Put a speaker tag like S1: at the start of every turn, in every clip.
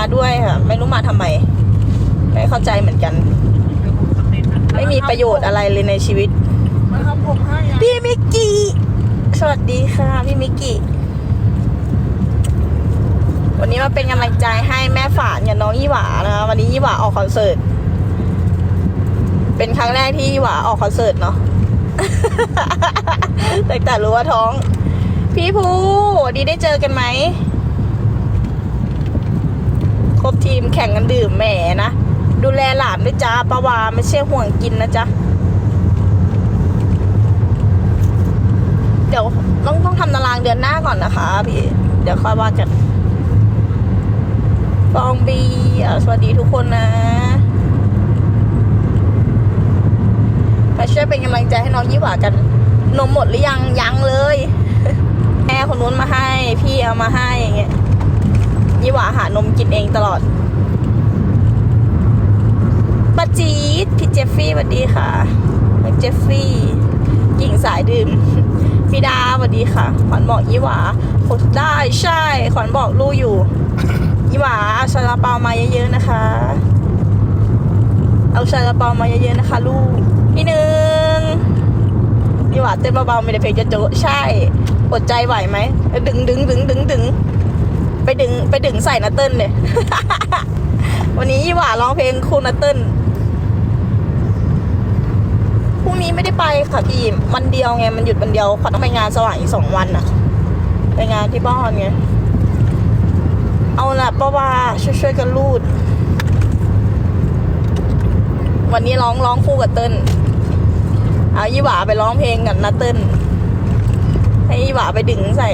S1: มาด้วยค่ะ ไม่รู้มาทำไม ไม่เข้าใจเหมือนกัน ไม่มีประโยชน์อะไรเลยในชีวิตพี่มิกกี้ สวัสดีค่ะ พี่มิกกี้ วันนี้มาเป็นกำลังใจให้แม่ฝานกับน้องยี่หวานะคะวันนี้ยี่หวาออกคอนเสิร์ต เป็นครั้งแรกที่ยี่หวาออกคอนเสิร์ตเนาะแต่แต่รู้ว่าท้อง พี่ภูวันนี้ได้เจอกันไหม ครบทีมแข่งกันดื่มแหมนะ ดูแลหลานด้วยจ้าปาวาไม่ใช่ห่วงกินนะจ๊ะ เดี๋ยวต้องต้องทำตารางเดือนหน้าก่อนนะคะพี่ เดี๋ยวค่อยว่ากันฟองบีสวัสดีทุกคนนะมาช่วยเป็นกำลังใจให้น้องยี่หวากัน นมหมดหรือยังยังเลย แม่คนนู้นมาให้ พี่เอามาให้อย่างเงี้ย ยี่หวาหานมกินเองตลอดปาจีดพี่เจฟฟี่สวัสดีค่ะพี่เจฟฟี่กิ่งสายดื่มพี่ดาสวัสดีค่ะ ขวัญบอกยี่หวาโดได้ใช่ ขวัญบอกลู่อยู่ ยี่หวาเอาซาลาเปามาเยอะๆนะคะ เอาซาลาเปามาเยอะๆนะคะ ลูกพี่หนึ่งยี่หวาเต้นเบาๆไม่ได้เพลงจะโจะใช่ อดใจไหวไหมดึงดึงดึงดึงดึง ไปดึงไปดึงใส่นาเติ้ลเลย วันนี้ยี่หว่าร้องเพลงคู่นาเติ้ลพรุ่งนี้ไม่ได้ไปค่ะพี่วันเดียวไง มันหยุดวันเดียวขวัญต้องไปงานสว่างอีกสองวันอะไปงานที่บ้านไง เอาละป้าวาช่วยช่วยๆกันรูด วันนี้ร้องร้องคู่กับเติ้ลเอายี่หว่าไปร้องเพลงกับนาเติ้ลให้ยี่หว่าไปดึงใส่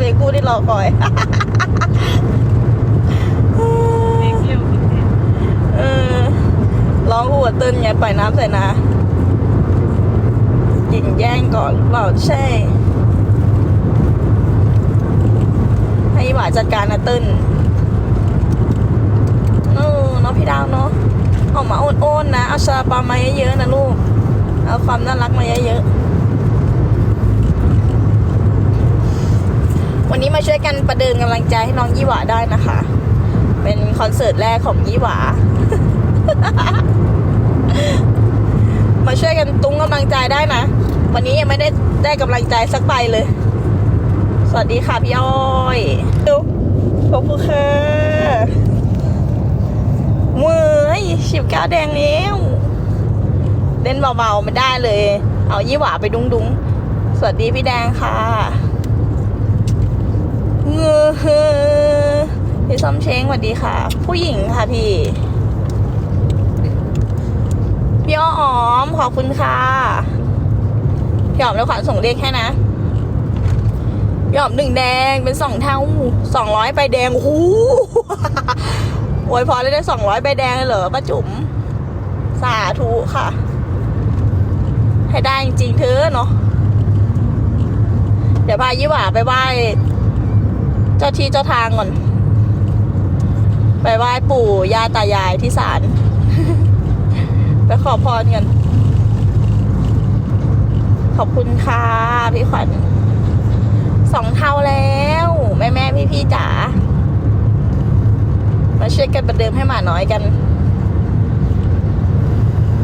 S1: เพลงคู่ที่ รอคอย
S2: เอ
S1: อร้องคู่กับเติ้ลไงปล่อยน้ำใส่นาหญิงแย่งก่อนเปล่าใช่ ให้หวาจัดการนะติ้ลเออเน้องพี่ดาวเนาะออกมาโอนๆนะ เอาซาปามาเยอะๆนะลูก เอาความน่ารักมาเยอะๆ วันนี้มาช่วยกันประเดิมกำลังใจให้น้องยี่หวาได้นะคะ เป็นคอนเสิร์ตแรกของยี่หวา มาช่วยกันตุ้งกำลังใจได้นะ วันนี้ยังไม่ได้ได้กำลังใจสักใบเลย สวัสดีค่ะพี่อ้อยดูขอบคุณค่ะเว้ยชิบก้าแดงแล้วเล่นเบาๆไม่ได้เลย เอายี่หวาไปดุงดุ้งๆ สวัสดีพี่แดงค่ะ เงอเฮอพี่ส้มเช้งสวัสดีค่ะ ผู้หญิงค่ะพี่พี่อ้อมขอบคุณค่ะพี่อ้อมแล้วขวัญส่งเลขให้นะพี่อ้อมหนึ่งแดงเป็นสองเท่าสองร้อยใบแดงโอ้โหโอ้ยพอได้ได้สองร้อยใบแดงเลยเหรอป้าจุ๋มสาธุค่ะ ให้ได้จริงๆเธอเนาะเดี๋ยวพายี่หว่าไปไหว้ เจ้าที่เจ้าทางก่อน ไปไหว้ปู่ย่าตายายที่ศาล ไปขอพรกัน ขอบคุณค่ะพี่ขวัญสองเท่าแล้ว แม่แม่พี่พี่จ๋า มาช่วยกันประเดิมให้หมาน้อยกัน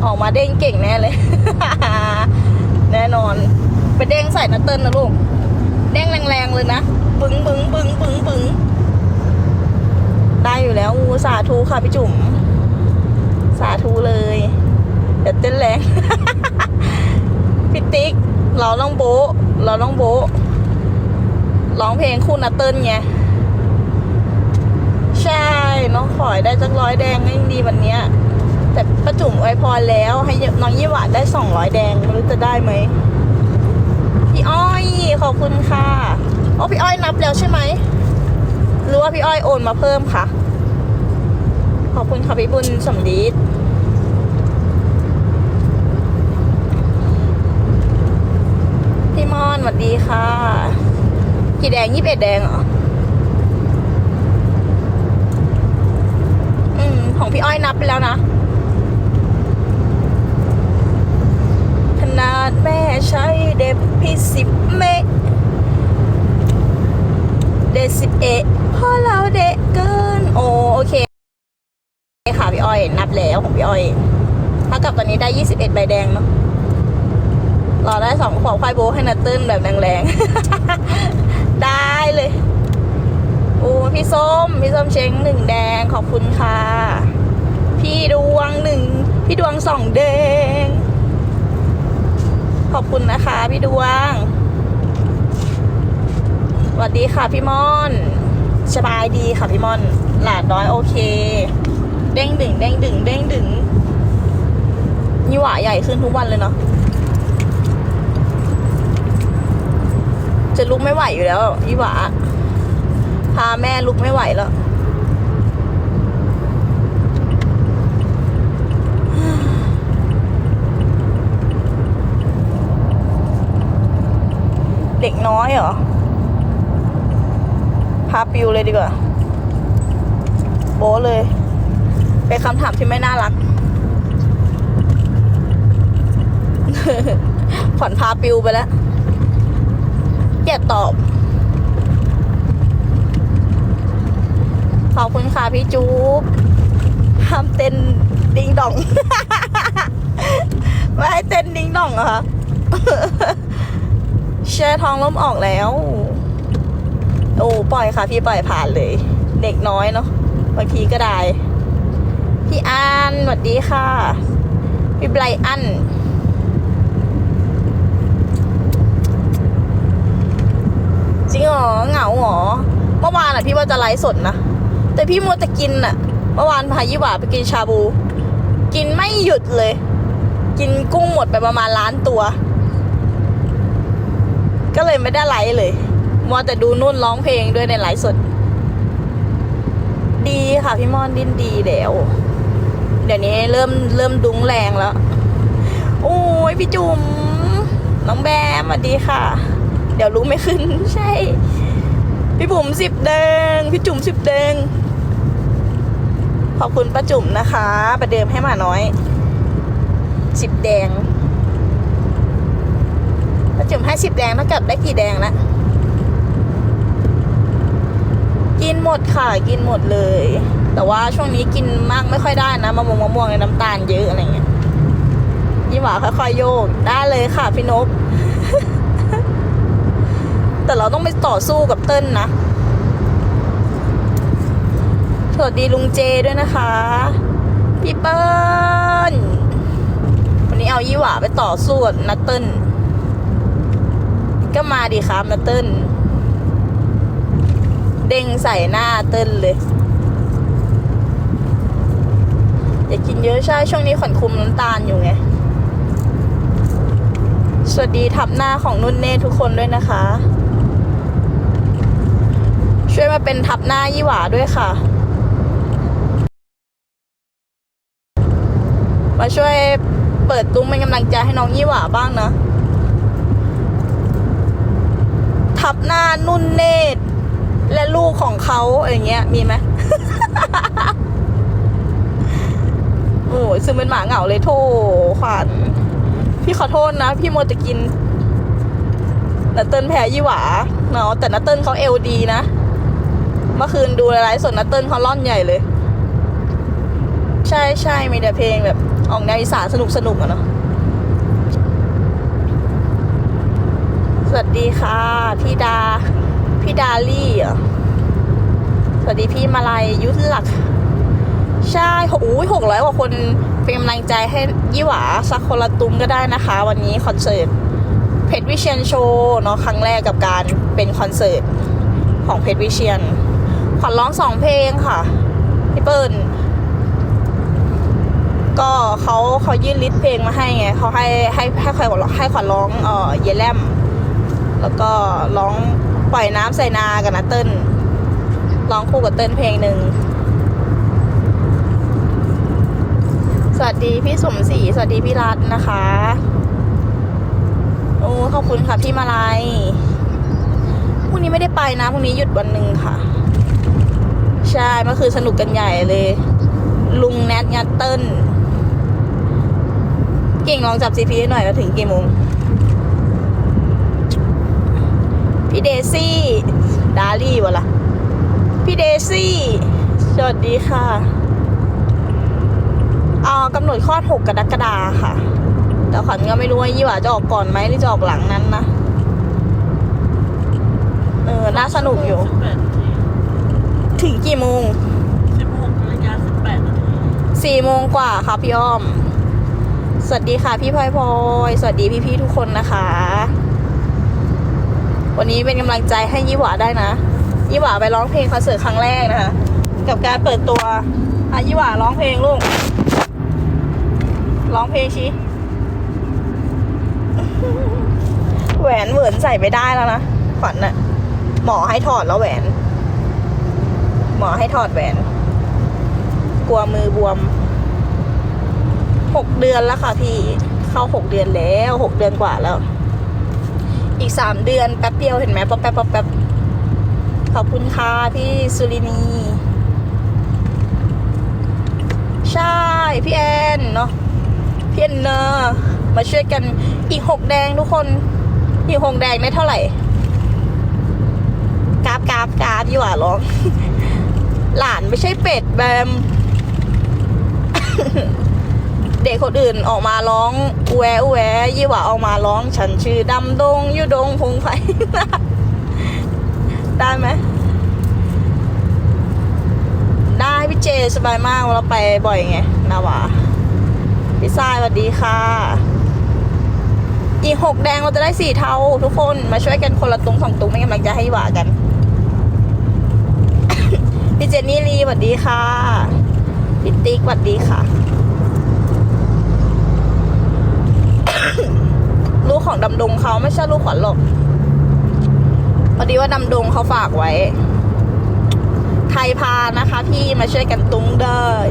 S1: ออกมาเด้งเก่งแน่เลย แน่นอน ไปเด้งใส่นัตเติ้ลนะลูก เด้งแรงๆเลยนะ บึ้งบึ้งบึ้งบึ้งบึ้งได้อยู่แล้วอูสาธุค่ะพี่จุ๋มสาธุเลย เดี๋ยวเต้นแรงพี่ติ๊กเราต้องโบเราต้องโบร้องเพลงคู่นัตเติ้ลไงใช่น้องขอยได้จักร้อยแดงก็ยังดีวันเนี้ย แต่ประจุมไว้พรแล้ว ให้น้องยี่หวาได้สองร้อยแดงไม่รู้จะได้ไหมพี่อ้อยขอบคุณค่ะ โอ้พี่อ้อยนับแล้วใช่ไหมหรือว่าพี่อ้อยโอนมาเพิ่มคะขอบคุณค่ะพี่บุญสมดีพี่มอนสวัสดีค่ะ กี่แดงยี่สิบเอ็ดแดงเหรอ อืม ของพี่อ้อยนับไปแล้วนะขนาดแม่ใช้เด็บพี่สิบเมตร เดซิเอพ่อเราเด็เกิน โอโอเคค่ะพี่อ้อย นับแล้วของพี่อ้อยเท่ากับตอนนี้ได้ 21 ใบแดงเนาะรอได้สองขอควายโบให้นัตตื้นแบบแรงๆ ได้เลยโอ้พี่ส้ม พี่ส้มเช้งหนึ่งแดงขอบคุณค่ะ พี่ดวงหนึ่งพี่ดวงสองแดง ขอบคุณนะคะ พี่ดวง สวัสดีค่ะพี่มอนสบายดีค่ะพี่มอน หลาดน้อยโอเค เด้งดึงเด้งดึงเด้งดึงยี่หว่าใหญ่ขึ้นทุกวันเลยเนาะจะลุกไม่ไหวอยู่แล้วยี่หว่าพาแม่ลุกไม่ไหวแล้วเด็กน้อยเหรอาปิวเลยดีกว่า โบเลย เป็นคำถามที่ไม่น่ารักผ่อนพาปิวไปแล้วอย่าตอบ ขอบคุณค่ะพี่จู๊บห้ามเต้นดิงดองไม่ให้เต้นดิงดองเหรอคะเชื่ทองล้มออกแล้ว โอ้ปล่อยค่ะ พี่ปล่อยผ่านเลย เด็กน้อยเนาะบางทีก็ได้ พี่อันสวัสดีค่ะ พี่ไบรอันจริงเหรอเหงาเหรอเมื่อวานอะพี่ว่าจะไลฟ์สดนะแต่พี่มัวแต่กินอะ เมื่อวานพายี่หว่าไปกินชาบู กินไม่หยุดเลย กินกุ้งหมดไปประมาณล้านตัว ก็เลยไม่ได้ไลฟ์เลย มัวแต่ดูนุ่นร้องเพลงด้วยในไลฟ์สด ดีค่ะพี่ม่อนดินดีแล้วเดี๋ยวนี้เริ่มเริ่มดุ้งแรงแล้ว โอ้ยพี่จุ๋มน้องแบมสวัสดีค่ะ เดี๋ยวรู้ไม่ขึ้น ใช่ พี่บุ๋มสิบเดงพี่จุ๋มสิบเดงขอบคุณป้าจุ๋มนะคะ ประเดิมให้มาน้อยสิบแดงป้าจุ๋มให้สิบแดงเท่ากับได้กี่แดงละ กินหมดค่ะ กินหมดเลย แต่ว่าช่วงนี้กินมากไม่ค่อยได้นะมะม่วงมะม่วงในน้ำตาลเยอะอะไรเงี้ยยี่หวาค่อยๆโยกได้เลยค่ะพี่นก แต่เราต้องไปต่อสู้กับเติ้ลนะสวัสดีลุงเจด้วยนะคะ พี่เปิ้ลวันนี้เอายี่หวาไปต่อสู้กับนัตเติ้ลก็มาดีครับนัตเติ้ล เด้งใส่หน้าเติ้ลเลย อย่ากินเยอะใช่ ช่วงนี้ขวัญคุมน้ำตาลอยู่ไง สวัสดีทับหน้าของนุ่นเน่ทุกคนด้วยนะคะ ช่วยมาเป็นทับหน้ายี่หวาด้วยค่ะ มาช่วยเปิดตุ้มเป็นกำลังใจให้น้องยี่หวาบ้างนะ ทับหน้านุ่นเนตร และลูกของเขาอย่างเงี้ยมีไหมโอ้ยซึ่งเป็นหมาเหงาเลยโทขวัญพี่ขอโทษนะ พี่โมวแต่กินนัตเติ้ลแพ้ยี่หวาเนาะแต่นัตเติ้ลเขาเอลดีนะ เมื่อคืนดูไลฟ์สดนัตเติ้ลเขาล่อนใหญ่เลย ใช่ใช่มีแต่เพลงแบบออกแนวอีสานสนุกสนุกอะเนาะสวัสดีค่ะ พี่ดา พี่ดาลี่สวัสดีพี่มาลัยยุทธหลัก ใช่โอ้ยหกร้อยกว่าคนเป็นกำลังใจให้ยี่หวาสักคนละตุ้มก็ได้นะคะ วันนี้คอนเสิร์ตเพชรวิเชียนโชว์เนาะครั้งแรกกับการเป็นคอนเสิร์ตของเพชรวิเชียนขวัญร้องสองเพลงค่ะพี่เปิ้ลก็เขาเขายื่นลิสต์เพลงมาให้ไงเขาให้ให้ให้ขวัญให้ขวัญร้องเออเยแลมแล้วก็ร้อง ปล่อยน้ำใส่นากับนะเติ้ลร้องคู่กับเติ้ลเพลงหนึ่ง สวัสดีพี่สมศรีสวัสดีพี่รัตน์นะคะ โอ้ขอบคุณค่ะพี่มาลัยพรุ่งนี้ไม่ได้ไปนะพรุ่งนี้หยุดวันหนึ่งค่ะ ใช่เมื่อคืนสนุกกันใหญ่เลย ลุงแนทงัดเติ้ลเก่งลองจับซีพีให้หน่อยว่าถึงกี่โมง พี่เดซี่ดาลี่วะละ่ะพี่เดซี่ สวัสดีค่ะเอ่อกำหนดคลอด 6 กรกฎาค่ะ แต่ขวัญก็ไม่รู้ว่ายี่หว่าจะออกก่อนไหมหรือจะออกหลังนั้นนะ เออ น่าสนุกอยู่
S2: สิบแปดนาที
S1: ถึงกี่โมง
S2: สิบหกนาฬิกาสิบแปดนาที
S1: สี่โมงกว่าค่ะพี่อ้อม สวัสดีค่ะพี่พลอยพลอย สวัสดีพี่ๆทุกคนนะคะ วันนี้เป็นกำลังใจให้ยี่หวาได้นะ ยี่หวาไปร้องเพลงคอนเสิร์ตครั้งแรกนะคะ กับการเปิดตัวอะยี่หวาร้องเพลงลูก ร้องเพลงชี้แหวนเหมือนใส่ไม่ได้แล้วนะขวัญน่ะ หมอให้ถอดแล้วแหวน หมอให้ถอดแหวน กลัวมือบวมหกเดือนแล้วค่ะพี่ เข้าหกเดือนแล้วหกเดือนกว่าแล้ว อีกสามเดือนแป๊บเดียวเห็นไหมป๊อปแป๊บป๊อปแป๊บขอบคุณค่ะพี่สุรินี ใช่ พี่แอนเนาะพี่แอนเนอร์มาช่วยกันอีกหกแดงทุกคน อีกหกแดงได้เท่าไหร่กราบกราบกราบยี่หว่าร้อง หลานไม่ใช่เป็ดแบม คนอื่นออกมาร้องอูแวอูแวยี่หว่าออกมาร้อง ฉันชื่อดำดงยูดงพงไพได้ไหมได้พี่เจสบายมากเราไปบ่อยไงนาวาพี่ทรายสวัสดีค่ะอีกหกแดงเราจะได้สี่เทาทุกคนมาช่วยกันคนละตุงสองตุงไม่กำลังใจะให้หวากัน พี่เจนนี่ลีสวัสดีค่ะพี่ติ๊กสวัสดีค่ะ ลูกของดำดงเขาไม่ใช่ลูกขวัญหรอกพอดีว่าดำดงเขาฝากไว้ ไทยพานะคะ พี่มาช่วยกันตุงได้ย